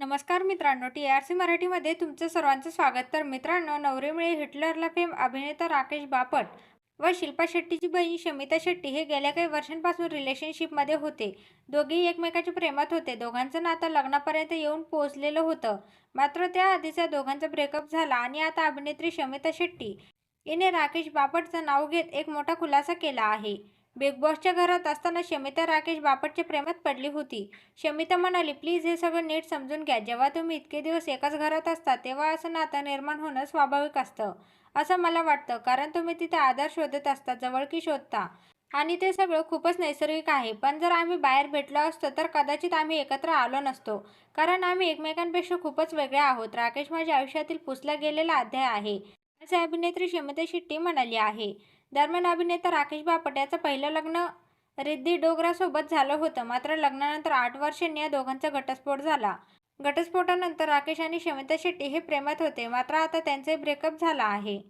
नमस्कार मित्रांनो T R C मराठीमध्ये तुमचं सर्वांचं स्वागत. तर मित्रांनो नवरीमुळे हिटलरला फेम अभिनेता राकेश बापट व शिल्पा शेट्टीची बहीण शमिता शेट्टी हे गेल्या काही वर्षांपासून रिलेशनशिपमध्ये होते. दोघेही एकमेकाच्या प्रेमात होते. दोघांचं नातं लग्नापर्यंत येऊन पोहोचलेलं होतं. मात्र त्याआधीचा दोघांचा ब्रेकअप झाला आणि आता अभिनेत्री शमिता शेट्टी हिने राकेश बापटचं नाव घेत एक मोठा खुलासा केला आहे. बिग बॉसच्या घरात असताना शमिता राकेश बापटच्या प्रेमात पडली होती. शमिता म्हणाली प्लीज हे सगळं नीट समजून घ्या. जेव्हा तुम्ही इतके दिवस एकाच घरात असता तेव्हा असं नातं निर्माण होणं स्वाभाविक असतं. असं मला वाटतं कारण तुम्ही तिथे आधार शोधत असता जवळकी शोधता. आणि ते सगळं खूपच नैसर्गिक आहे. पण जर आम्ही बाहेर भेटलो असतो तर कदाचित आम्ही एकत्र आलो नसतो. कारण आम्ही एकमेकांपेक्षा खूपच वेगळे आहोत. राकेश माझ्या आयुष्यातील पुसला गेलेला अध्याय आहे. असे अभिनेत्री श्रीमती शेट्टी म्हणाली आहे. दरम्यान अभिनेता राकेश बापट याचं पहिलं लग्न रिद्धी डोगरासोबत झालं होतं. मात्र लग्नानंतर आठ वर्षांनी या दोघांचा घटस्फोट झाला. घटस्फोटानंतर राकेश आणि शमिता शेट्टी हे प्रेमात होते. मात्र आता त्यांचे ब्रेकअप झाला आहे.